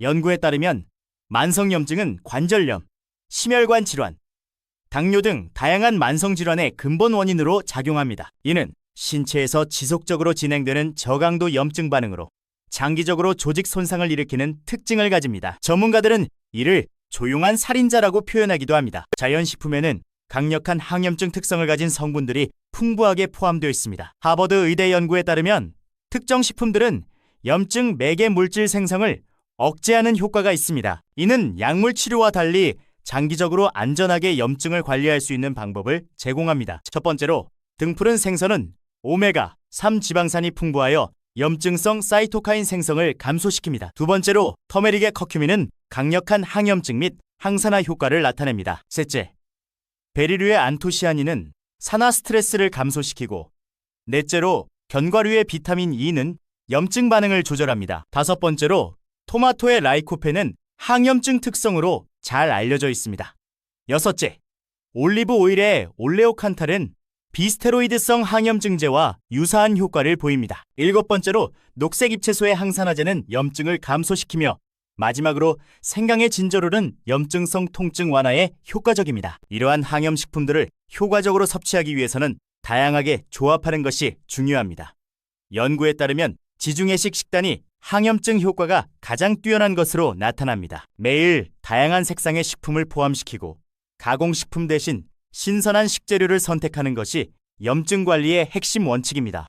연구에 따르면 만성염증은 관절염, 심혈관 질환, 당뇨 등 다양한 만성 질환의 근본 원인으로 작용합니다. 이는 신체에서 지속적으로 진행되는 저강도 염증 반응으로 장기적으로 조직 손상을 일으키는 특징을 가집니다. 전문가들은 이를 조용한 살인자라고 표현하기도 합니다. 자연식품에는 강력한 항염증 특성을 가진 성분들이 풍부하게 포함되어 있습니다. 하버드 의대 연구에 따르면 특정 식품들은 염증 매개 물질 생성을 억제하는 효과가 있습니다. 이는 약물 치료와 달리 장기적으로 안전하게 염증을 관리할 수 있는 방법을 제공합니다. 첫 번째로 등푸른 생선은 오메가 3 지방산이 풍부하여 염증성 사이토카인 생성을 감소시킵니다. 두 번째로 터메릭의 커큐민은 강력한 항염증 및 항산화 효과를 나타냅니다. 셋째, 베리류의 안토시아닌은 산화 스트레스를 감소시키고 넷째로 견과류의 비타민 E는 염증 반응을 조절합니다. 다섯 번째로 토마토의 라이코펜은 항염증 특성으로 잘 알려져 있습니다. 여섯째, 올리브 오일의 올레오칸탈은 비스테로이드성 항염증제와 유사한 효과를 보입니다. 일곱 번째로 녹색 잎채소의 항산화제는 염증을 감소시키며 마지막으로 생강의 진저롤은 염증성 통증 완화에 효과적입니다. 이러한 항염식품들을 효과적으로 섭취하기 위해서는 다양하게 조합하는 것이 중요합니다. 연구에 따르면 지중해식 식단이 항염증 효과가 가장 뛰어난 것으로 나타납니다. 매일 다양한 색상의 식품을 포함시키고 가공식품 대신 신선한 식재료를 선택하는 것이 염증 관리의 핵심 원칙입니다.